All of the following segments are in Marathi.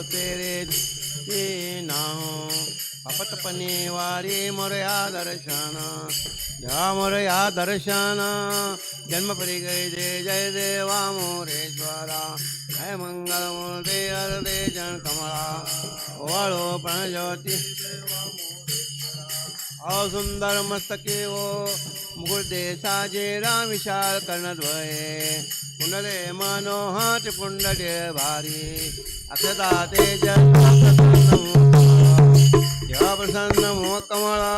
तेरे नाहो अपतपणे वारे मोरया दर्शन। या मोरया दर्शन। जन्म परी गय जय जय देवा मोरेश्वरा। जय मंगल मूर्ती हरदे जन कमळा ओवाळो प्रणज्योती सुंदर मस्तके ओ मुकुटे साजे राम विशाल कर्णद्वये पुनरे मनोहर पुंडले भारी। अक्षता ते जन देवा प्रसन्न मोह कमळा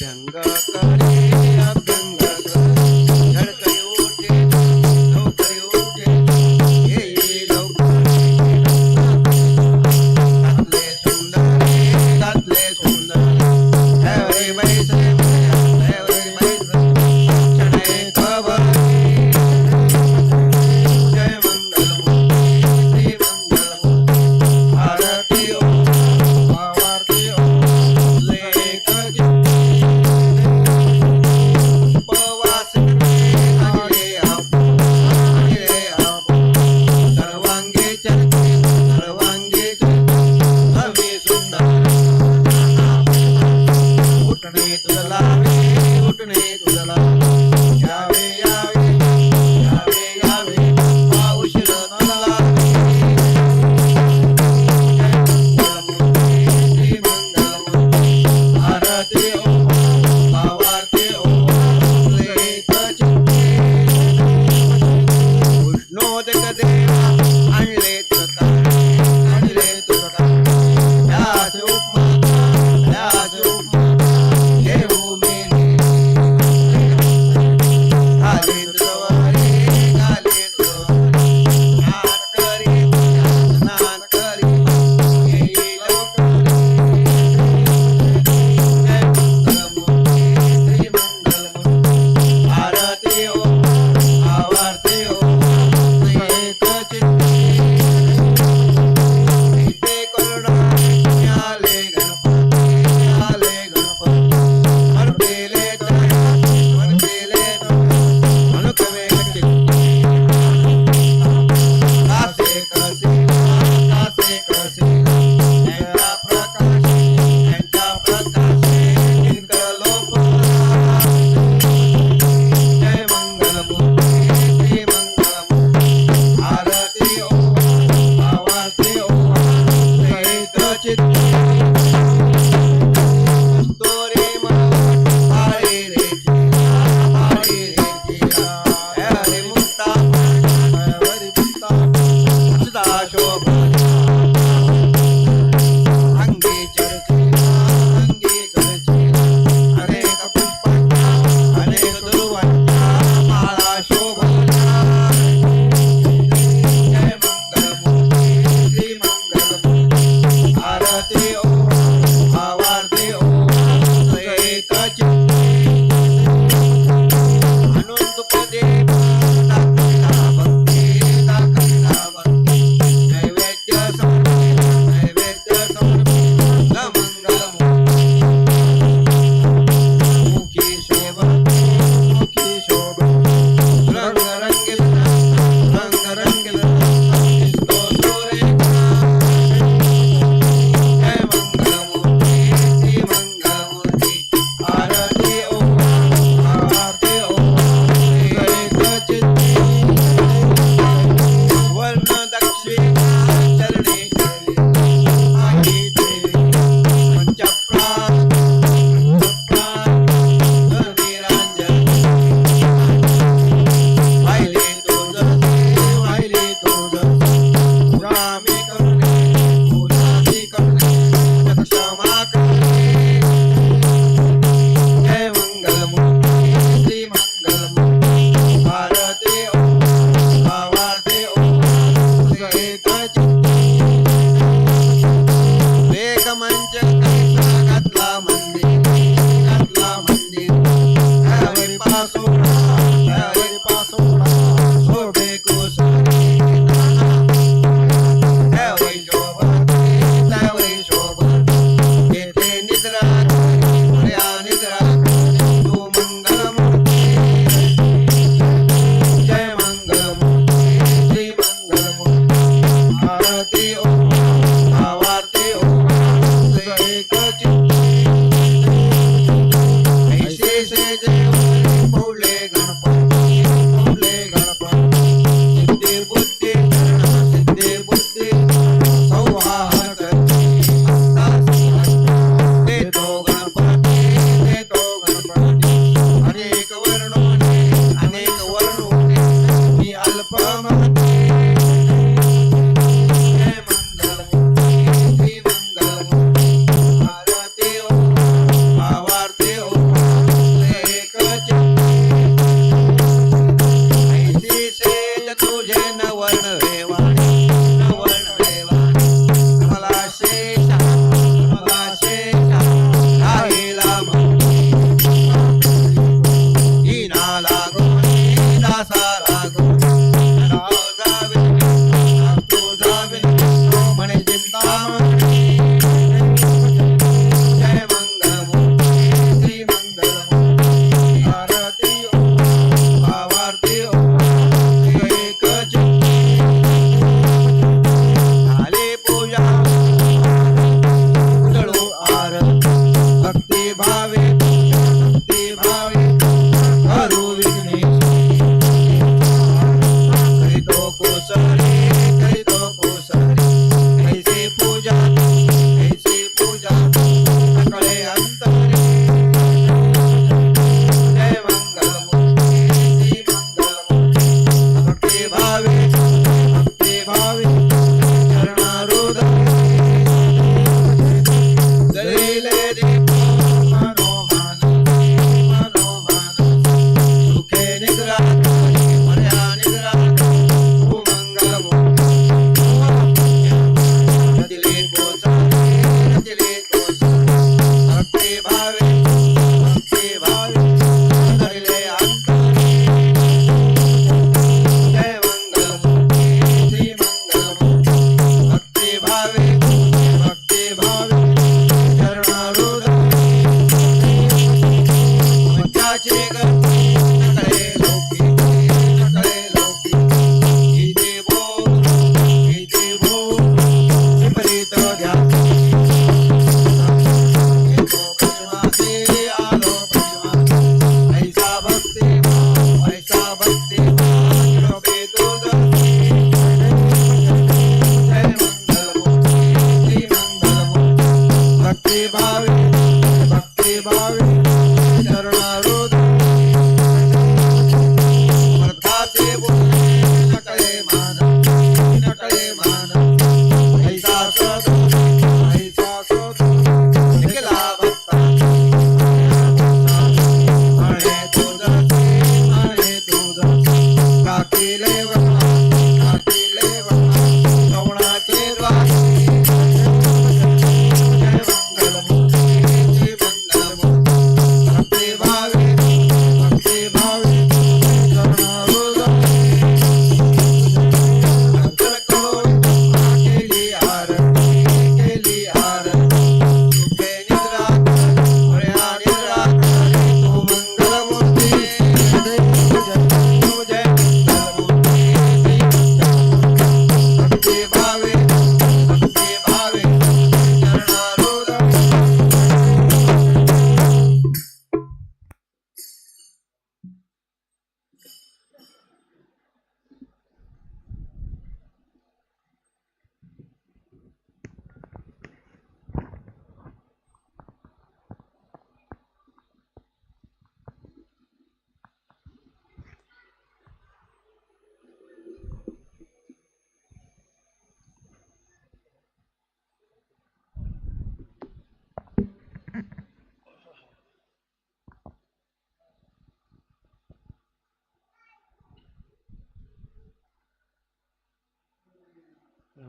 两个。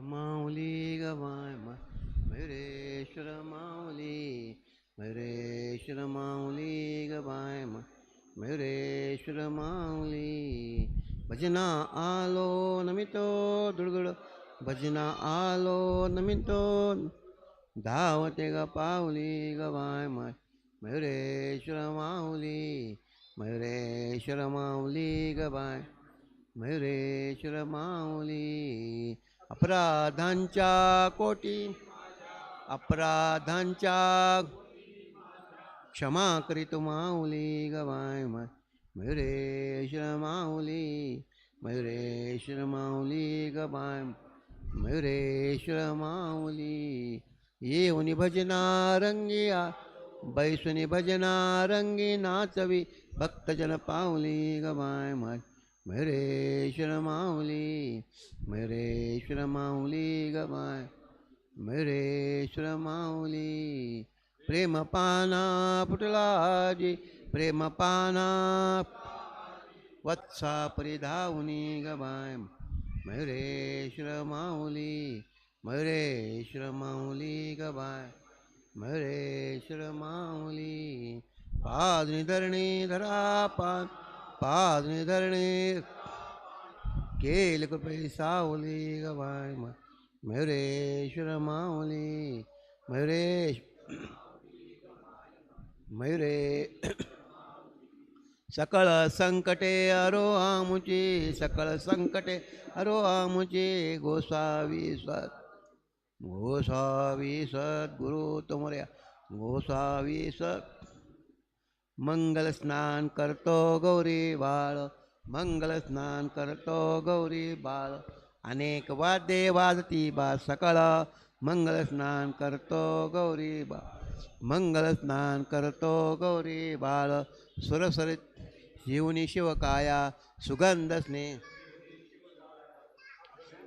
माऊली गवाय मयुरेश्वर माऊली मयुरेश्वर माऊली गवाय मयुरेश्वर माऊली। भजना आलो नमितो दुर्गड भजना आलो नमितो धावते ग पाऊली गवाय मय मयुरेश्वर माऊली मयुरेश्वर माऊली गवाय मयुरेश्वर माऊली। अपराधांच्या कोटी अपराधांच्या क्षमा करीत माऊली गवाय मय मयुरेश्वर माऊली मयुरेश्वर माऊली गवाय मयुरेश्वर माऊली। येऊनी भजना रंगिया बैसुनी भजना रंगी नाचवी भक्तजन पाऊली गवाय माय मयुरेश्वर माऊली मयुरेश्वर माऊली गवाय मयुरेश्वर माऊली. प्रेम पाना फुटलाजी प्रेम पाना वत्सा परिधावनी गवाय. मयुरेश्वर माऊली मयुरेश्वर माऊली गवाय. मयुरेश्वर माऊली पादनी धरणी धरा पान पादनी धरणी केल कृपे सावली गवाय मयुरेश्वर माऊली मयुरेश मयुरे सकळ संकटे अरो आमुचे सकळ संकटे अरो आमुचे गोसावी सत गोसावी सद्गुरु गुरु तुमऱ्या गोसावी सत मंगल स्नान करतो गौरी बाळ. मंगल स्नान करतो गौरी बाळ. अनेक वाद्ये वाजती बा सकळ. मंगल स्नान करतो गौरी बा मंगल स्नान करतो गौरी बाळ. सुरसर शिवनी शिवकाया सुगंध स्नेह.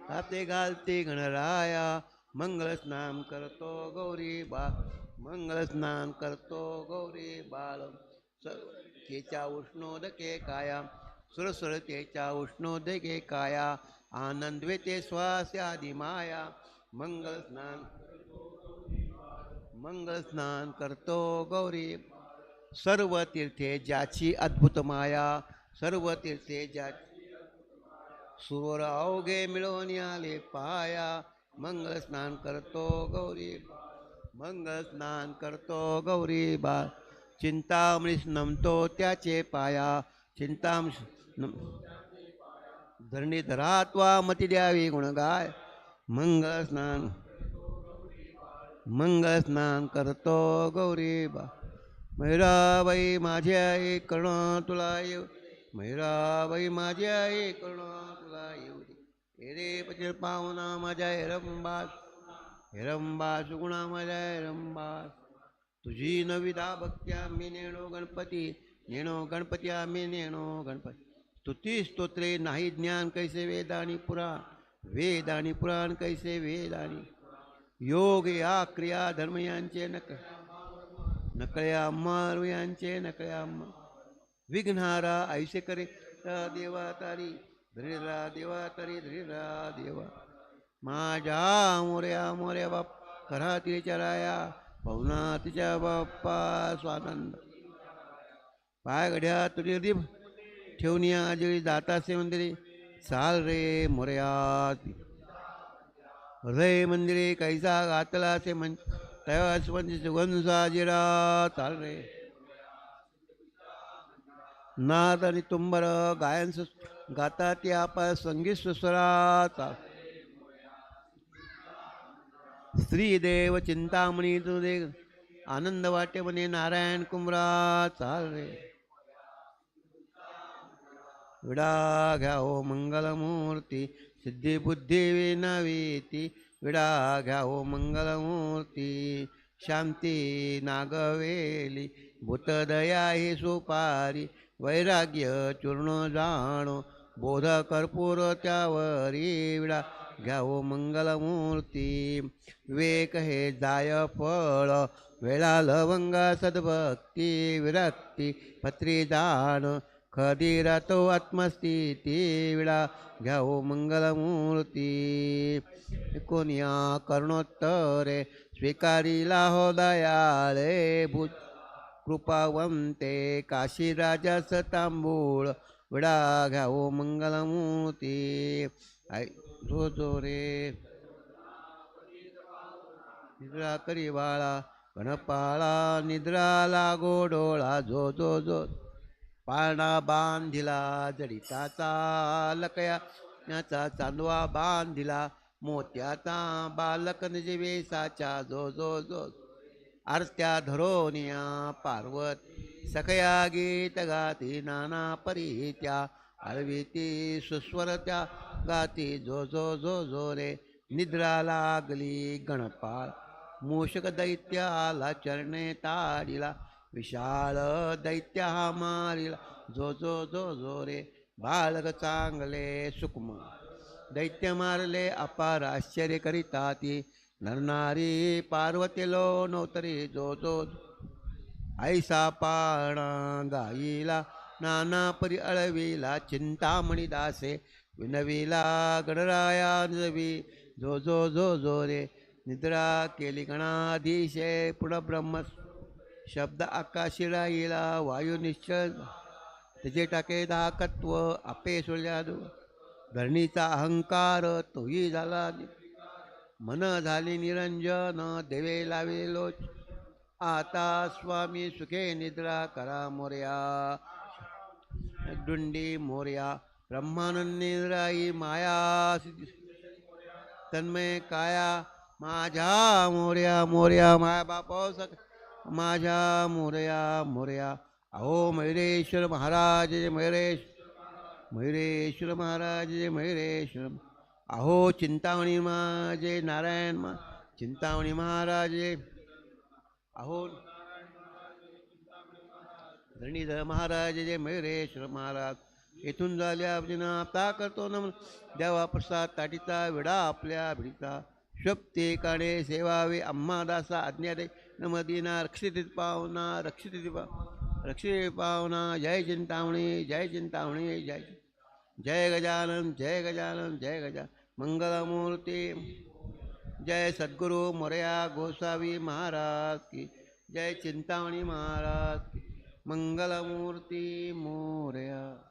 हाते घालते गणराया. मंगल स्नान करतो गौरी बा मंगल स्नान करतो गौरी बाळ. केच्या उष्णोदके काया सुरसुर सुरसुरतेच्या उष्णोदके काया आनंदवेते श्वास आदि माया मंगल स्नान मंगल स्नान करतो गौरी। सर्व तीर्थे ज्याची अद्भुत माया सर्व तीर्थे ज्या सुर अवघे मिळवून आले पाया मंगल स्नान करतो गौरी। मंगल स्नान करतो गौरी बा चिंतामणीस नमतो त्याचे पाया. चिंताम धरणी धरात्वा मती द्यावी गुणगाय. मंगल स्नान मंगल स्नान करतो गौरी बा. मैराबाई माझी आई कर्ण तुला येऊ. मैराबाई माझी आई कर्ण तुला येऊ दे. एरे पचर पाहुणा माझ्या हेरंबास हेरंबास गुणा माझ्या हेरंबास तुझी नविधा भक्त्या मी नेणो गणपती नेणो गणपती आम्ही नेणो गणपती. स्तुती स्तोत्रे नाही ज्ञान कैसे वेदानी पुराण वेदानी पुराण कैसे वेदानी योग या क्रिया धर्म यांचे नक नकळ्या मारू यांचे नकळ्या मा विघ्नारा ऐसे करे देवा तारी धरीरा देवा तारी धरीरा देवा. माझ्या मोर्या मोर्या बाप करा तिच्या राया पवना तिच्या बाप्पा स्वानंद. पाय गड्या तुझी दीप ठेवून या जळी दातासे मंदिरे. चाल रे मोर्या हृदय मंदिरे कैसा गातला असे मन तयास म्हणजे सुगंध साजिरा चाल रे. नाद आणि तुंबर गायन सु- गाता ते आप संगीत सुसरा. चाल. स्त्री देव चिंतामणी तुझे आनंद वाटे म्हणे नारायण कुमरा चाल रे विडा घ्या हो मंगलमूर्ती सिद्धी बुद्धी विनवीती. विडा घ्या हो मंगलमूर्ती शांती नागवेली. भूतदया ही सुपारी वैराग्य चूर्ण जाणो. बोध कर्पूर त्यावरी विडा घ्या हो मंगलमूर्ती. विवेक हे जाय फळ. वेळा लवंग सद्भक्ती. विरक्ती पत्री दान खदिरातो आत्मस्थिती. विडा घ्यावो मंगलमूर्ती. कोणिया कर्णोत्तरे. स्वीकारिला हो दयाळे. भू कृपावंते. काशीराजास तांबूळ विडा घ्यावो मंगलमूर्ती. आई जो जो रे निद्रा करी बाळा गणपाळा निद्रा लागो डोळा जो जो जो पाळणा बांधिला जडिताचा लकया याचा चांदवा बांधिला मोत्याचा बालक निजवेसाच्या जो जो जो आरत्या धरोनिया पार्वत सखया गीत गाती नाना परीत्या आळवीती सुस्वरत्या गाती जो जो जो झो रे. निद्रा लागली गणपाळ मूषक दैत्य आला चरणे ताडिला. विशाळ दैत्य हा मारिला. जो जो जो जो रे. बालक चांगले सुक्म दैत्य मारले अपार आश्चर्य करिता ती. नरनारी पार्वती लो नवतरी जो जो. ऐसा पाळणा गाईला. नाना परी अळवीला. चिंतामणी दासे. विनविला गणराया नवी जो जो जो जो रे. निद्रा केली गणाधीशे. पुढं ब्रह्म शब्द आकाशी राहिला वायू निश्चल. त्याचे टाके दाहकत्व. आपे सोडल्यादो धरणीचा अहंकार तोही झाला. मन झाली निरंजन. देवे लावे लोच. आता स्वामी सुखे निद्रा करा मोर्या. डुंडी मोर्या. ब्रह्मानंदेंद्राई माया तन्मय काया माझ्या मोर्या मोर्या माया बाप हो सक माझ्या मोर्या मोर्या. अहो मयुरेश्वर महाराज जय मयुरेश मयुरेश्वर महाराज जय मयुरेश्वर अहो चिंतामणी मा जय नारायण मा चिंतामणी महाराज अहो धरणीधर महाराज जय मयुरेश्वर महाराज. येथून झाल्या अभिना आता करतो नमन द्यावा प्रसाद ताटीचा विडा आपल्या भिडीचा. शक्ती काणे सेवावे अम्मा दासा आज्ञा दे. नमदीना रक्षित पावना रक्षित पा रक्षित पावना. जय चिंतामणी जय चिंतामणी जय जय गजानन जय गजानन जय गजा मंगलमूर्ती. जय सद्गुरु मोरया गोसावी महाराज की जय चिंतामणी महाराज की मंगलमूर्ती मोरया.